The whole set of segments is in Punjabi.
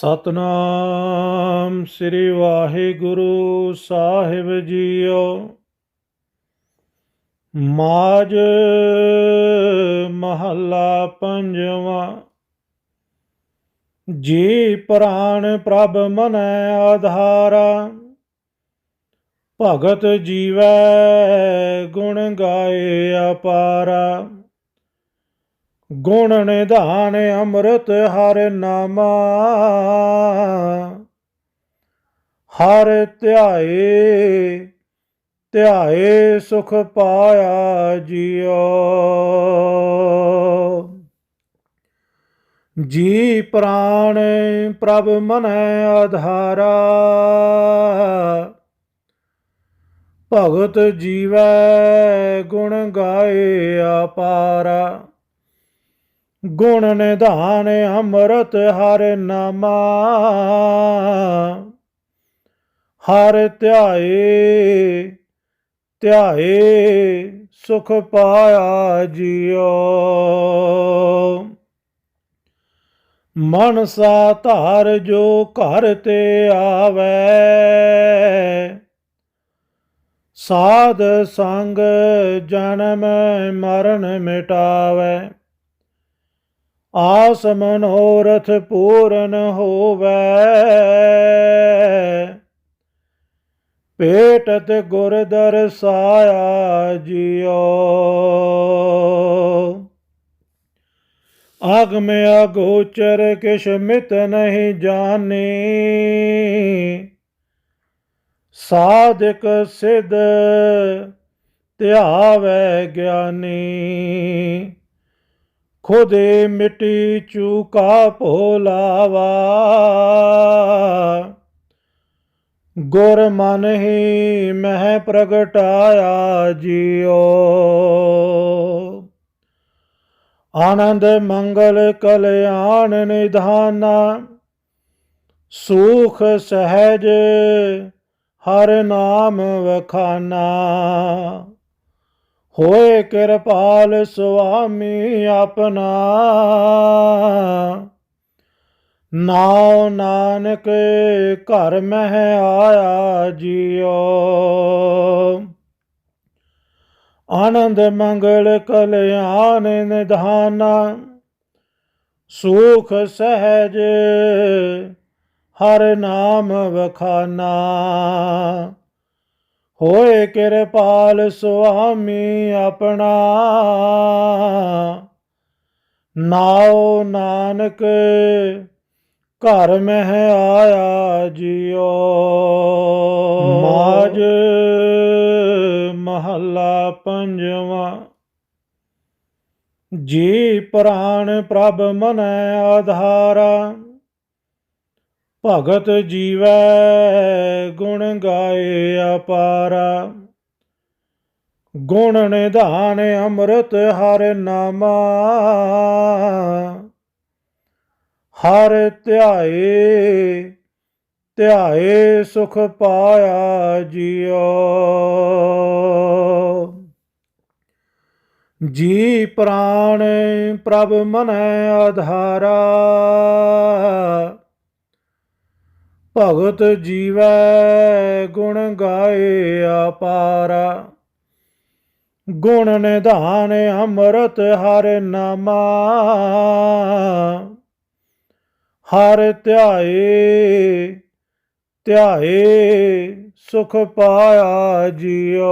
ਸਤਨਾਮ ਸ੍ਰੀ ਵਾਹਿਗੁਰੂ ਸਾਹਿਬ ਜੀਓ। ਮਾਜ ਮਹੱਲਾ ਪੰਜਵਾਂ। ਜੀ ਪ੍ਰਾਣ ਪ੍ਰਭ ਮਨੈ ਆਧਾਰਾ। ਭਗਤ ਜੀਵੈ ਗੁਣ ਗਾਏ ਅਪਾਰਾ। ਗੁਣ ਨਿਧਾਨ ਅੰਮ੍ਰਿਤ ਹਰ ਨਾਮਾ। ਹਰ ਧਿਆਏ ਧਿਆਏ ਸੁਖ ਪਾਇਆ ਜੀਓ। ਜੀ ਪ੍ਰਾਣ ਪ੍ਰਭ ਮਨੈ ਆਧਾਰਾ। ਭਗਤ ਜੀਵੈ ਗੁਣ ਗਾਏ ਅਪਾਰਾ। ਗੁਣ ਨਿਧਾਨ ਅੰਮ੍ਰਿਤ ਹਰ ਨਾਮਾ। ਹਰ ਧਿਆਏ ਧਿਆਏ ਸੁਖ ਪਾਇਆ ਜੀਓ। ਮਨਸਾ ਧਾਰ ਜੋ ਘਰ ਤੇ ਆਵੇ, ਸਾਧ ਸੰਗ ਜਨਮ ਮਰਨ ਮਿਟਾਵੇ। ਆਸ ਮਨੋਰਥ ਪੂਰਨ ਹੋਵੇ। ਪੇਟਤ ਗੁਰ ਦਰਸਾਇਆ ਜਿਉ। ਆਗਮ ਅਗੋਚਰ ਕਿਛ ਮਿਤ ਨਹੀਂ ਜਾਣੇ। ਸਾਧਕ ਸਿਧ ਧਿਆਵੇ ਗਿਆਨੀ। ਖੁਦੇ ਮਿੱਟੀ ਚੂਕਾ ਭੋਲਾਵਾ। ਗੁਰ ਮਨ ਹੀ ਮਹਿ ਪ੍ਰਗਟਾਇਆ ਜੀਓ। ਆਨੰਦ, ਮੰਗਲ, ਕਲਿਆਣ ਨਿਧਾਨਾ, ਸੁਖ, ਸਹਿਜ, ਹਰ ਨਾਮ ਵਖਾਨਾ। ਹੋਏ ਕਿਰਪਾਲ ਸੁਆਮੀ ਆਪਣਾ। ਨਾਉ ਨਾਨਕ ਘਰ ਮਹਿ ਆਇਆ ਜੀਓ। ਆਨੰਦ ਮੰਗਲ ਕਲਿਆਣ ਨਿਧਾਨਾ। ਸੁਖ ਸਹਿਜ ਹਰ ਨਾਮ ਵਖਾਨਾ। ਹੋਏ ਕਿਰਪਾਲ ਸੁਆਮੀ ਆਪਣਾ। ਨਾਉ ਨਾਨਕ ਘਰ ਮਹਿ ਆਇਆ ਜਿਉ ਮਾਜ ਮਹੱਲਾ ਪੰਜਵਾਂ। ਜੀ ਪ੍ਰਾਣ ਪ੍ਰਭ ਮਨੈ ਆਧਾਰਾ। ਭਗਤ ਜੀਵੈ ਗੁਣ ਗਾਏ ਅਪਾਰਾ। ਗੁਣ ਨਿਧਾਨ ਅੰਮ੍ਰਿਤ ਹਰ ਨਾਮਾ। ਹਰ ਧਿਆਏ ਧਿਆਏ ਸੁਖ ਪਾਇਆ ਜਿਉ ਜੀ ਪ੍ਰਾਣ ਪ੍ਰਭ ਮਨੈ ਆਧਾਰਾ ਭਗਤ ਜੀਵੈ ਗੁਣ ਗਾਏ ਅਪਾਰਾ। ਗੁਣ ਨਿਧਾਨ ਅੰਮ੍ਰਿਤ ਹਰ ਨਾਮਾ। ਹਰ ਧਿਆਏ ਧਿਆਏ ਸੁਖ ਪਾਇਆ ਜਿਉ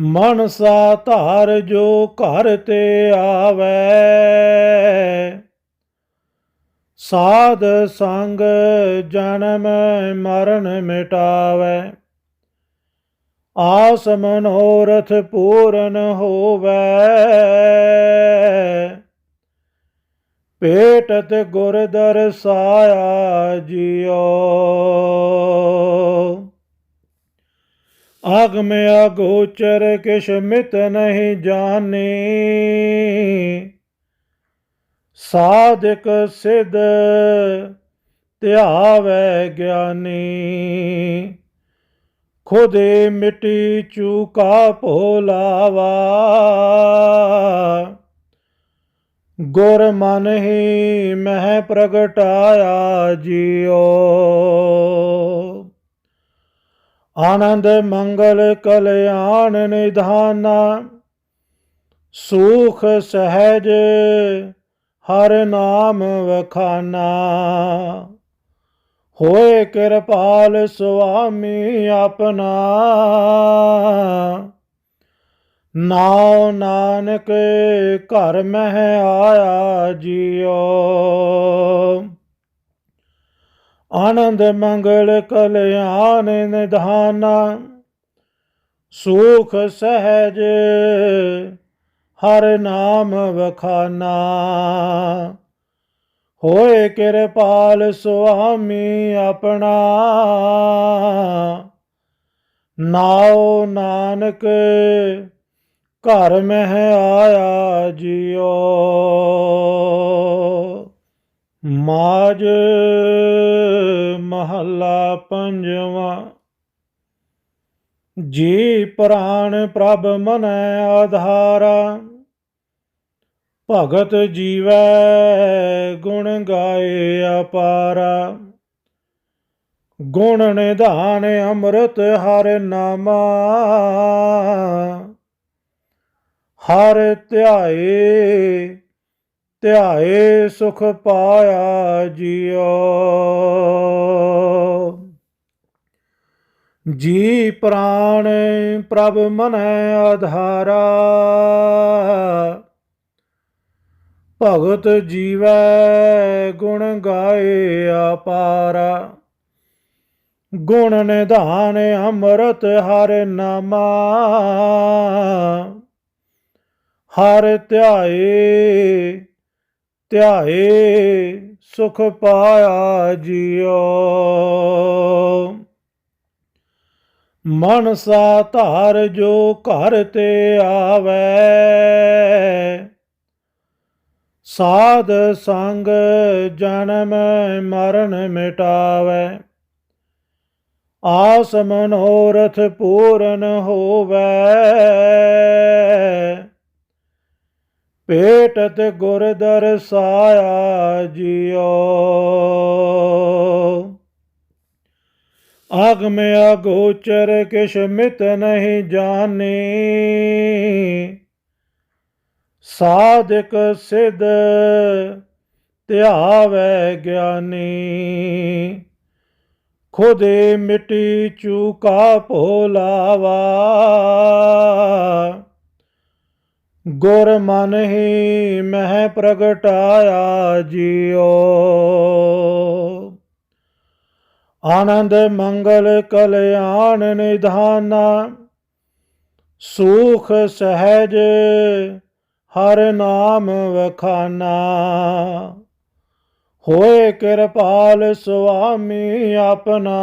ਮਨਸਾ ਧਾਰ ਜੋ ਘਰ ਤੇ ਆਵੇ ਸਾਧ ਸੰਗ ਜਨਮ ਮਰਨ ਮਿਟਾਵੇ। ਆਸ ਮਨੋਰਥ ਪੂਰਨ ਹੋਵੇ। ਪੇਟ ਪੇਟਤ ਗੁਰ ਦਰਸਾਇਆ ਜਿਉ ਆਗਮ ਅਗੋਚਰ ਕਿਛ ਮਿਤ ਨਹੀਂ ਜਾਣੇ। ਸਾਧਕ ਸਿਧ ਧਿਆਵੇ ਗਿਆਨੀ। ਖੁਦੇ ਮਿੱਟੀ ਚੂਕਾ ਭੋਲਾਵਾ। ਗੁਰ ਮਨ ਹੀ ਮਹਿ ਪ੍ਰਗਟਾਇਆ ਜੀਓ। ਆਨੰਦ ਮੰਗਲ ਕਲਿਆਣ ਨਿਧਾਨਾ। ਸੁਖ ਸਹਿਜ ਹਰ ਨਾਮ ਵਖਾਨਾ। ਹੋਏ ਕਿਰਪਾਲ ਸੁਆਮੀ ਆਪਣਾ। ਨਾਉ ਨਾਨਕ ਘਰ ਮਹਿ ਆਇਆ ਜੀਓ। ਆਨੰਦ ਮੰਗਲ ਕਲਿਆਣ ਨਿਧਾਨਾ। ਸੁਖ ਸਹਿਜ ਹਰ ਨਾਮ ਵਖਾਨਾ। ਹੋਏ ਕਿਰਪਾਲ ਸੁਆਮੀ ਆਪਣਾ। ਨਾਉ ਨਾਨਕ, ਘਰ ਮਹਿ ਆਇਆ ਜੀਓ। ਮਾਜ ਮਹੱਲਾ ਪੰਜਵਾਂ। ਜੀ ਪ੍ਰਾਣ ਪ੍ਰਭ ਮਨੈ ਆਧਾਰਾ, ਭਗਤ ਜੀਵੈ ਗੁਣ ਗਾਏ ਅਪਾਰਾ। ਗੁਣ ਨਿਧਾਨ ਅੰਮ੍ਰਿਤ ਹਰ ਨਾਮਾ, ਹਰ ਧਿਆਏ ਧਿਆਏ ਸੁਖ ਪਾਇਆ ਜੀਓ ਜੀ ਪ੍ਰਾਣ ਪ੍ਰਭ ਮਨੈ ਆਧਾਰਾ। ਭਗਤ ਜੀਵੈ ਗੁਣ ਗਾਏ ਅਪਾਰਾ। ਗੁਣ ਨਿਧਾਨ ਅੰਮ੍ਰਿਤ ਹਰ ਨਾਮਾ। ਹਰ ਧਿਆਏ ਧਿਆਏ ਸੁਖ ਪਾਇਆ ਜੀਓ ਮਨਸਾ ਧਾਰ ਜੋ ਘਰ ਤੇ ਆਵੇ। ਸਾਧ ਸੰਗ ਜਨਮ ਮਰਨ ਮਿਟਾਵੇ। ਆਸ ਮਨੋਰਥ ਪੂਰਨ ਹੋਵੇ। ਪੇਟ ਤੇ ਗੁਰ ਦਰਸਾਇਆ ਜੀਓ। ਆਗਮ ਅਗੋਚਰ ਕਿਛ ਮਿਤ ਨਹੀਂ ਜਾਣੀ। ਸਾਧਕ ਸਿਧ ਧਿਆਵੈ ਗਿਆਨੀ। ਖੁਦੇ ਮਿੱਟੀ ਚੂਕਾ ਭੋਲਾਵਾ। ਗੁਰ ਮਨ ਹੀ ਮਹਿ ਪ੍ਰਗਟਾਇਆ ਜੀਓ। ਆਨੰਦ, ਮੰਗਲ, ਕਲਿਆਣ, ਨਿਧਾਨਾ, ਸੁਖ, ਸਹਿਜ, ਹਰ ਨਾਮ ਵਖਾਨਾ। ਹੋਏ ਕਿਰਪਾਲ ਸੁਆਮੀ ਆਪਣਾ।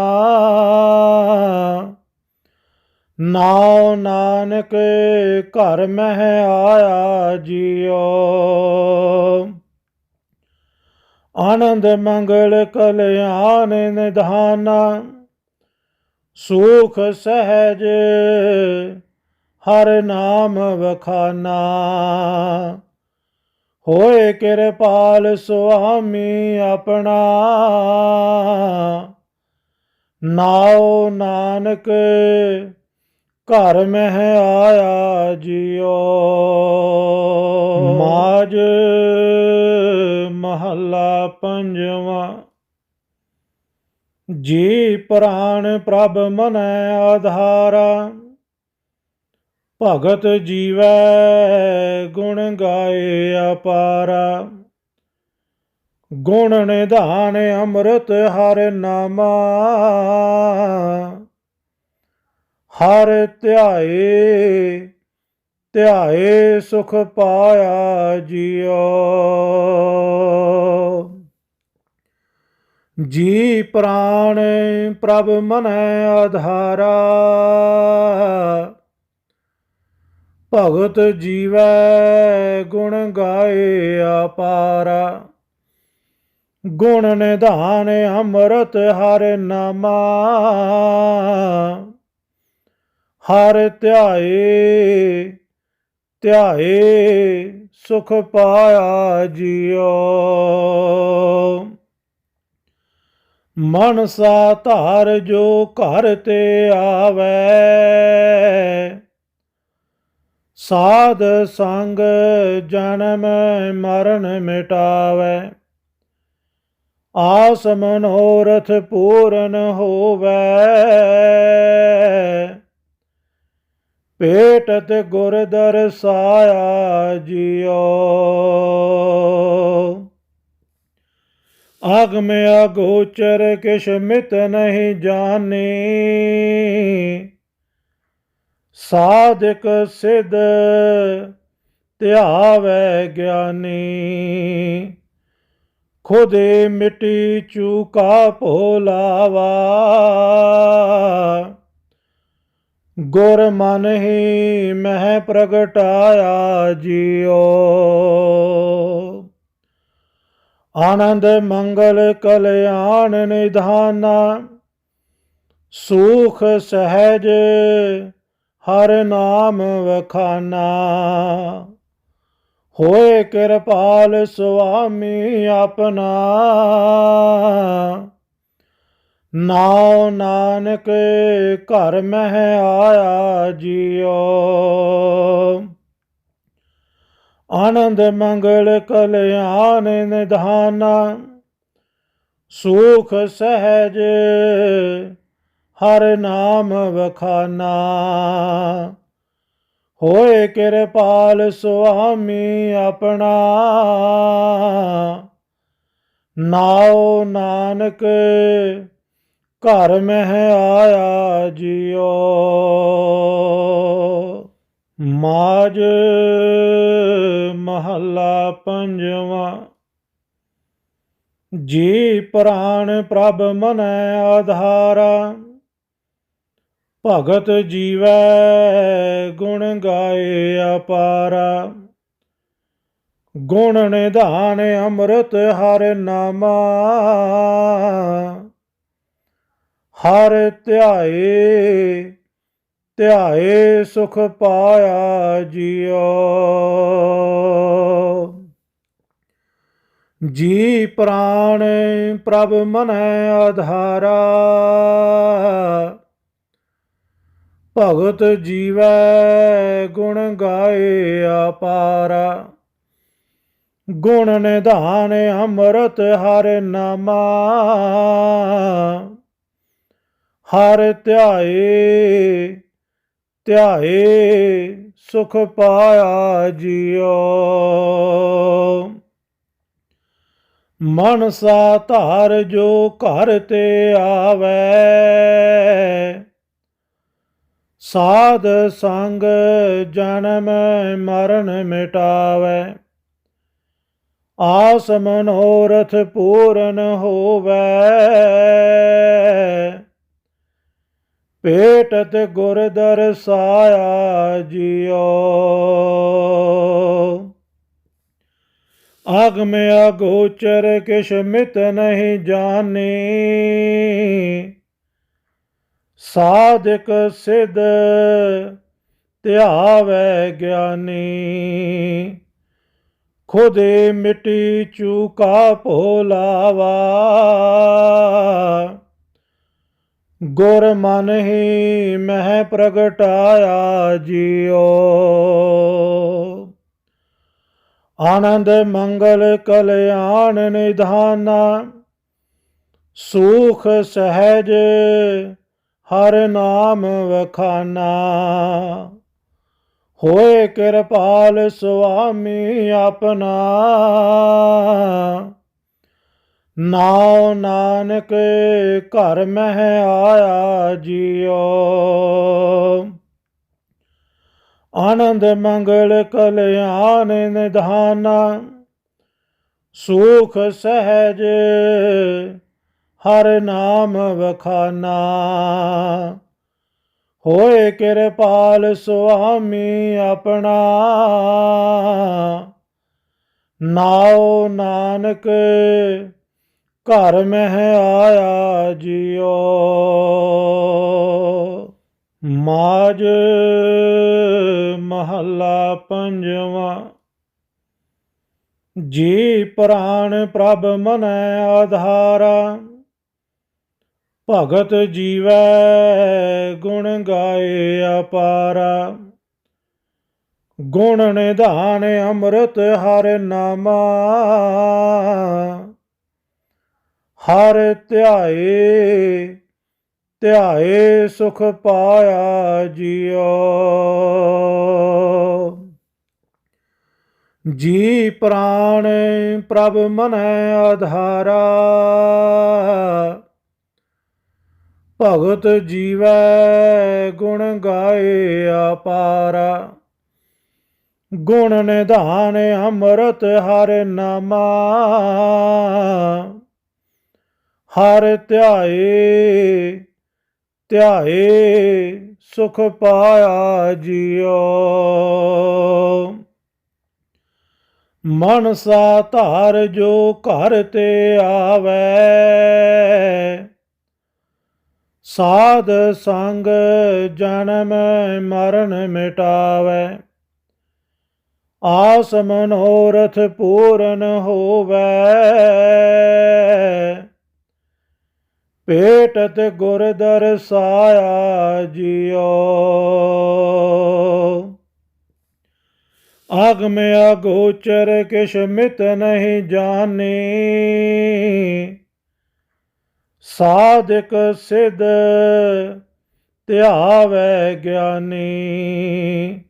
ਨਾਉ ਨਾਨਕ ਘਰ ਮਹਿ ਆਇਆ ਜੀਓ। ਆਨੰਦ ਮੰਗਲ ਕਲਿਆਣ ਨਿਧਾਨਾ, ਸੁਖ ਸਹਿਜ ਹਰ ਨਾਮ ਵਖਾਨਾ। ਹੋਏ ਕਿਰਪਾਲ ਸੁਆਮੀ ਆਪਣਾ, ਨਾਉ ਨਾਨਕ ਘਰ ਮਹਿ ਆਇਆ ਜੀਓ। ਮਾਜ ਮਹੱਲਾ ਪੰਜਵਾਂ। ਜੀ ਪ੍ਰਾਣ ਪ੍ਰਭ ਮਨੈ ਆਧਾਰਾ, ਭਗਤ ਜੀਵੈ ਗੁਣ ਗਾਏ ਅਪਾਰਾ। ਗੁਣ ਨਿਧਾਨ ਅੰਮ੍ਰਿਤ ਹਰ ਨਾਮਾ, ਹਰ ਧਿਆਏ ਧਿਆਏ ਸੁਖ ਪਾਇਆ ਜੀਓ। ਜੀ ਪ੍ਰਾਣ ਪ੍ਰਭ ਮਨੈ ਆਧਾਰਾ। ਭਗਤ ਜੀਵੈ ਗੁਣ ਗਾਏ ਅਪਾਰਾ। ਗੁਣ ਨਿਧਾਨ ਅੰਮ੍ਰਿਤ ਹਰ ਨਾਮਾ। ਹਰ ਧਿਆਏ ਧਿਆਏ ਸੁਖ ਪਾਇਆ ਜੀਓ ਮਨਸਾ ਧਾਰ ਜੋ ਘਰ ਤੇ ਆਵੇ। ਸਾਧ ਸੰਗ ਜਨਮ ਮਰਨ ਮਿਟਾਵੇ। ਆਸ ਮਨੋਰਥ ਪੂਰਨ ਹੋਵੇ। ਪੇਟ ਤੇ ਗੁਰ ਦਰਸਾਇਆ ਜਿਉ ਆਗਮ ਅਗੋਚਰ ਕਿਛ ਮਿਤ ਨਹੀਂ ਜਾਣੀ। ਸਾਧਕ ਸਿਧ ਧਿਆਵੈ ਗਿਆਨੀ। ਖੁਦੇ ਮਿਟੀ ਚੂਕਾ ਭੋਲਾਵਾ। ਗੁਰ ਮਨ ਹੀ ਮਹਿ ਪ੍ਰਗਟਾਇਆ ਜਿਉ ਆਨੰਦ ਮੰਗਲ ਕਲਿਆਣ ਨਿਧਾਨਾ, ਸੁਖ ਸਹਿਜ ਹਰ ਨਾਮ ਵਖਾਨਾ। ਹੋਏ ਕਿਰਪਾਲ ਸੁਆਮੀ ਆਪਣਾ, ਨਾਉ ਨਾਨਕ ਘਰ ਮਹਿ ਆਇਆ ਜੀਓ। ਆਨੰਦ ਮੰਗਲ ਕਲਿਆਣ ਨਿਧਾਨਾ, ਸੁਖ ਸਹਿਜ ਹਰ ਨਾਮ ਵਖਾਨਾ। ਹੋਏ ਕਿਰਪਾਲ ਸੁਆਮੀ ਆਪਣਾ, ਨਾਉ ਨਾਨਕ ਘਰ ਮਹਿ ਆਇਆ ਜਿਉ ਮਾਜ ਮਹੱਲਾ ਪੰਜਵਾਂ। ਜੀ ਪ੍ਰਾਣ ਪ੍ਰਭ ਮਨੈ ਆਧਾਰਾ। ਭਗਤ ਜੀਵੈ ਗੁਣ ਗਾਏ ਅਪਾਰਾ। ਗੁਣ ਨਿਧਾਨ ਅੰਮ੍ਰਿਤ ਹਰ ਨਾਮਾ। ਹਰ ਧਿਆਏ ਧਿਆਏ ਸੁਖ ਪਾਇਆ ਜਿਉ ਜੀ ਪ੍ਰਾਣ ਪ੍ਰਭ ਮਨੈ ਆਧਾਰਾ। ਭਗਤ ਜੀਵੈ ਗੁਣ ਗਾਏ ਅਪਾਰਾ। ਗੁਣ ਨਿਧਾਨ ਅੰਮ੍ਰਿਤ ਹਰ ਨਾਮਾ। ਹਰ ਧਿਆਏ ਧਿਆਏ ਸੁਖ ਪਾਇਆ ਜਿਉ। ਮਨਸਾ ਧਾਰ ਜੋ ਘਰ ਤੇ ਆਵੇ, ਸਾਧ ਸੰਗ ਜਨਮ ਮਰਨ ਮਿਟਾਵੇ। ਆਸ ਮਨੋਰਥ ਪੂਰਨ ਹੋਵੇ। ਪੇਟਤ ਗੁਰ ਦਰਸਾਇਆ ਜਿਉ ਆਗਮ ਅਗੋਚਰ ਕਿਛ ਮਿਤ ਨਹੀਂ ਜਾਣੀ। ਸਾਧਕ ਸਿਧ ਧਿਆਵੈ ਗਿਆਨੀ। ਖੁਦੇ ਮਿਟੀ ਚੂਕਾ ਭੋਲਾਵਾ। ਗੁਰ ਮਨ ਹੀ ਮਹਿ ਪ੍ਰਗਟਾਇਆ ਜਿਉ ਆਨੰਦ, ਮੰਗਲ, ਕਲਿਆਣ ਨਿਧਾਨਾ, ਸੂਖ, ਸਹਿਜ, ਹਰ ਨਾਮ ਵਖਾਨਾ। ਹੋਏ ਕਿਰਪਾਲ ਸੁਆਮੀ ਆਪਣਾ। ਨਾਉ ਨਾਨਕ ਘਰ ਮਹਿ ਆਇਆ ਜੀਓ। ਆਨੰਦ ਮੰਗਲ ਕਲਿਆਣ ਨਿਧਾਨਾ, ਸੁਖ ਸਹਿਜ ਹਰ ਨਾਮ ਵਖਾਨਾ। ਹੋਏ ਕਿਰਪਾਲ ਸੁਆਮੀ ਆਪਣਾ। ਨਾਉ ਨਾਨਕ ਘਰ ਮਹਿ ਆਇਆ ਜਿਉ ਮਾਜ ਮਹੱਲਾ ਪੰਜਵਾਂ। ਜੀ ਪ੍ਰਾਣ ਪ੍ਰਭ ਮਨੈ ਆਧਾਰਾ। ਭਗਤ ਜੀਵੈ ਗੁਣ ਗਾਏ ਅਪਾਰਾ। ਗੁਣ ਨਿਧਾਨ ਅੰਮ੍ਰਿਤ ਹਰ ਨਾਮਾ। ਹਰ ਧਿਆਏ ਧਿਆਏ ਸੁਖ ਪਾਇਆ ਜੀਓ। ਜੀ ਪ੍ਰਾਣ ਪ੍ਰਭ ਮਨੈ ਆਧਾਰਾ, ਭਗਤ ਜੀਵੈ ਗੁਣ ਗਾਏ ਅਪਾਰਾ। ਗੁਣ ਨਿਧਾਨ ਅੰਮ੍ਰਿਤ ਹਰ ਨਾਮਾ ਹਰ ਧਿਆਏ ਧਿਆਏ ਸੁਖ ਪਾਇਆ ਜਿਓ ਮਨ ਸਾ ਧਾਰ ਜੋ ਘਰ ਤੇ ਆਵੇ, ਸਾਧ ਸੰਗ ਜਨਮ ਮਰਨ ਮਿਟਾਵੇ। ਆਸ ਮਨੋਰਥ ਪੂਰਨ ਹੋਵੇ ਪੇਟਤ ਗੁਰ ਦਰਸਾਇਆ ਜਿਉ। ਆਗਮ ਅਗੋਚਰ ਕਿਛ ਮਿਤ ਨਹੀਂ ਜਾਣੇ। ਸਾਧਕ ਸਿਧ ਧਿਆਵੈ ਗਿਆਨੀ।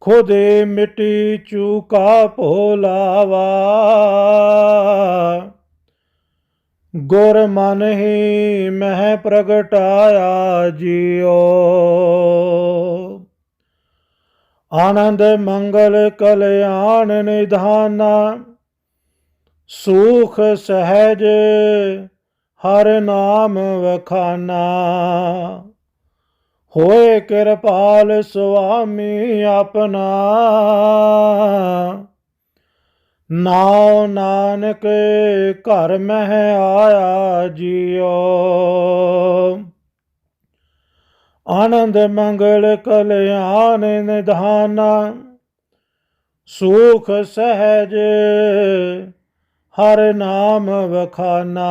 ਖੁਦੇ ਮਿੱਟੀ ਚੂਕਾ ਭੋਲਾਵਾ। ਗੁਰ ਮਨ ਹੀ ਮਹਿ ਪ੍ਰਗਟਾਇਆ ਜੀਓ ਆਨੰਦ ਮੰਗਲ ਕਲਿਆਣ ਨਿਧਾਨਾ, ਸੁਖ ਸਹਿਜ ਹਰ ਨਾਮ ਵਖਾਨਾ। ਹੋਏ ਕਿਰਪਾਲ ਸੁਆਮੀ ਆਪਣਾ। ਨਾਉ ਨਾਨਕ ਘਰ ਮਹਿ ਆਇਆ ਜੀਓ। ਆਨੰਦ ਮੰਗਲ ਕਲਿਆਣ ਨਿਧਾਨਾ, ਸੁਖ ਸਹਿਜ ਹਰ ਨਾਮ ਵਖਾਨਾ।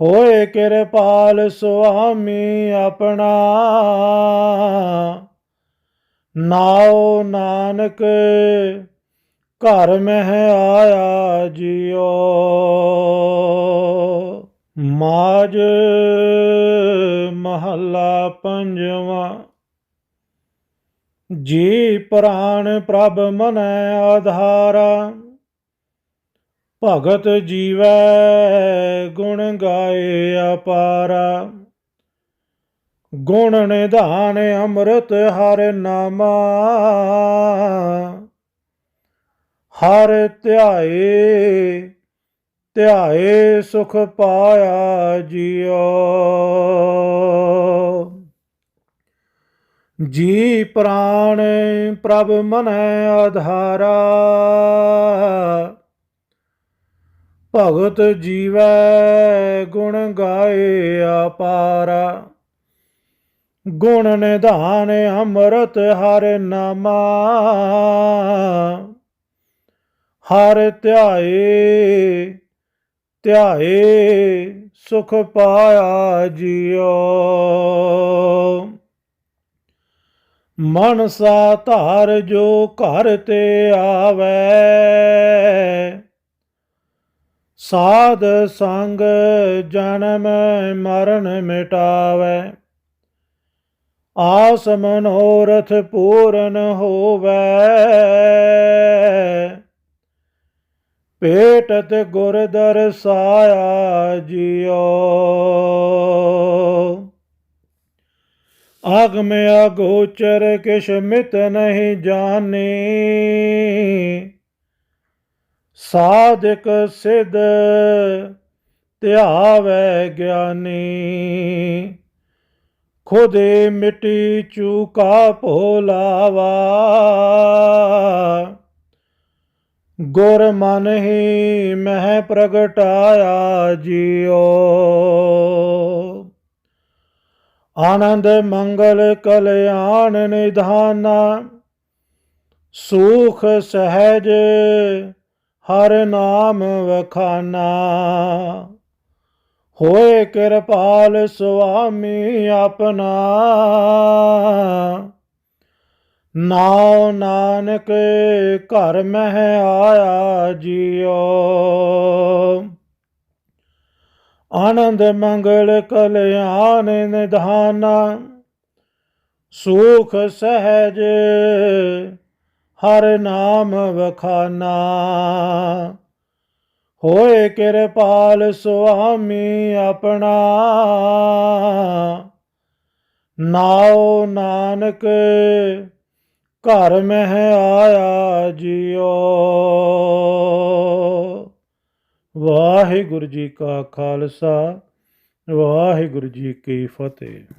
ਹੋਏ ਕਿਰਪਾਲ ਸੁਆਮੀ ਆਪਣਾ। ਨਾਉ ਨਾਨਕ ਘਰ ਮਹਿ ਆਇਆ ਜਿਉ ਮਾਜ ਮਹੱਲਾ ਪੰਜਵਾਂ। ਜੀ ਪ੍ਰਾਣ ਪ੍ਰਭ ਮਨੈ ਆਧਾਰਾ। ਭਗਤ ਜੀਵੈ ਗੁਣ ਗਾਏ ਅਪਾਰਾ। ਗੁਣ ਨਿਧਾਨ ਅੰਮ੍ਰਿਤ ਹਰ ਨਾਮਾ। ਹਰ ਧਿਆਏ ਧਿਆਏ ਸੁਖ ਪਾਇਆ ਜਿਉ ਜੀ ਪ੍ਰਾਣ ਪ੍ਰਭ ਮਨੈ ਆਧਾਰਾ, ਭਗਤ ਜੀਵੈ ਗੁਣ ਗਾਏ ਅਪਾਰਾ। ਗੁਣ ਨਿਧਾਨ ਅੰਮ੍ਰਿਤ ਹਰ ਨਾਮਾ ਹਰ ਧਿਆਏ ਧਿਆਏ ਸੁਖ ਪਾਇਆ ਜਿਉ। ਮਨਸਾ ਧਾਰ ਜੋ ਘਰ ਤੇ ਆਵੇ, ਸਾਧ ਸੰਗ ਜਨਮ ਮਰਨ ਮਿਟਾਵੇ। ਆਸ ਮਨੋਰਥ ਪੂਰਨ ਹੋਵੇ ਪੇਟਤ ਗੁਰ ਦਰਸਾਇਆ ਜਿਉ ਆਗਮ ਅਗੋਚਰ ਕਿਛ ਮਿਤ ਨਹੀਂ ਜਾਣੇ। ਸਾਧਕ ਸਿਧ ਧਿਆਵੈ ਗਿਆਨੀ। ਖੁਦੇ ਮਿੱਟੀ ਚੂਕਾ ਭੋਲਾਵਾ। ਗੁਰ ਮਨ ਹੀ ਮਹਿ ਪ੍ਰਗਟਾਇਆ ਜਿਉ। ਆਨੰਦ, ਮੰਗਲ, ਕਲਿਆਣ, ਨਿਧਾਨਾ, ਸੁਖ, ਸਹਿਜ, ਹਰ ਨਾਮ ਵਖਾਨਾ। ਹੋਏ ਕਿਰਪਾਲ ਸੁਆਮੀ ਆਪਣਾ। ਨਾਉ ਨਾਨਕ ਘਰ ਮਹਿ ਆਇਆ ਜੀਓ। ਆਨੰਦ ਮੰਗਲ ਕਲਿਆਣ ਨਿਧਾਨਾ, ਸੁਖ ਸਹਿਜ ਹਰ ਨਾਮ ਵਖਾਨਾ। ਹੋਏ ਕਿਰਪਾਲ ਸੁਆਮੀ ਆਪਣਾ। ਨਾਉ ਨਾਨਕ ਘਰ ਮਹਿ ਆਇਆ ਜੀਓ। ਵਾਹਿਗੁਰੂ ਜੀ ਕਾ ਖਾਲਸਾ ਵਾਹਿਗੁਰੂ ਜੀ ਕੀ ਫਤਿਹ।